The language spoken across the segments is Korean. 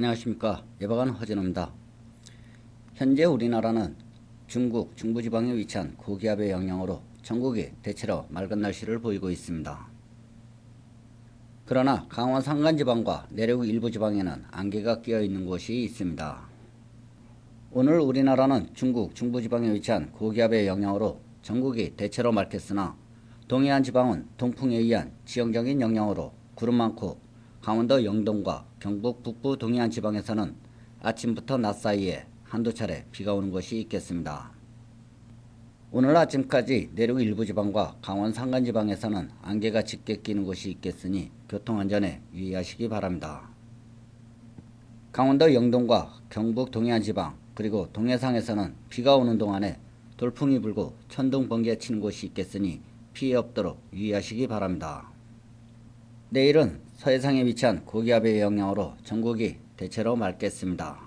안녕하십니까 예방관 허진호입니다. 현재 우리나라는 중국 중부지방에 위치한 고기압의 영향으로 전국이 대체로 맑은 날씨를 보이고 있습니다. 그러나 강원 산간지방과 내륙 일부 지방에는 안개가 끼어 있는 곳이 있습니다. 오늘 우리나라는 중국 중부지방에 위치한 고기압의 영향으로 전국이 대체로 맑겠으나 동해안 지방은 동풍에 의한 지형적인 영향으로 구름 많고 강원도 영동과 경북 북부 동해안 지방에서는 아침부터 낮 사이에 한두 차례 비가 오는 곳이 있겠습니다. 오늘 아침까지 내륙 일부 지방과 강원 산간 지방에서는 안개가 짙게 끼는 곳이 있겠으니 교통안전에 유의하시기 바랍니다. 강원도 영동과 경북 동해안 지방 그리고 동해상에서는 비가 오는 동안에 돌풍이 불고 천둥 번개 치는 곳이 있겠으니 피해 없도록 유의하시기 바랍니다. 내일은 서해상에 위치한 고기압의 영향으로 전국이 대체로 맑겠습니다.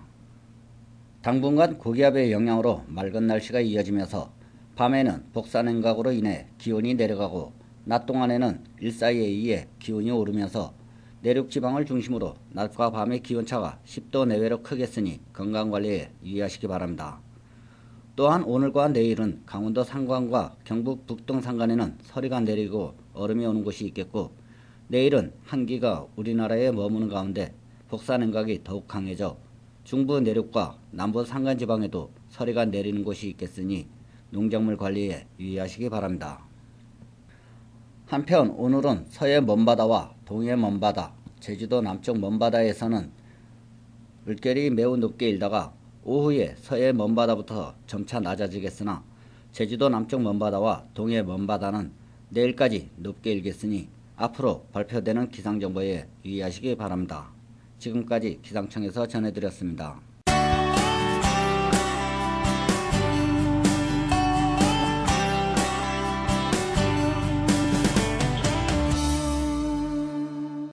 당분간 고기압의 영향으로 맑은 날씨가 이어지면서 밤에는 복사냉각으로 인해 기온이 내려가고 낮 동안에는 일사이에 의해 기온이 오르면서 내륙 지방을 중심으로 낮과 밤의 기온차가 10도 내외로 크겠으니 건강관리에 유의하시기 바랍니다. 또한 오늘과 내일은 강원도 산간과 경북 북동 산간에는 서리가 내리고 얼음이 오는 곳이 있겠고 내일은 한기가 우리나라에 머무는 가운데 복사 냉각이 더욱 강해져 중부 내륙과 남부 산간 지방에도 서리가 내리는 곳이 있겠으니 농작물 관리에 유의하시기 바랍니다. 한편 오늘은 서해 먼바다와 동해 먼바다, 제주도 남쪽 먼바다에서는 물결이 매우 높게 일다가 오후에 서해 먼바다부터 점차 낮아지겠으나 제주도 남쪽 먼바다와 동해 먼바다는 내일까지 높게 일겠으니 앞으로 발표되는 기상정보에 유의하시기 바랍니다. 지금까지 기상청에서 전해드렸습니다.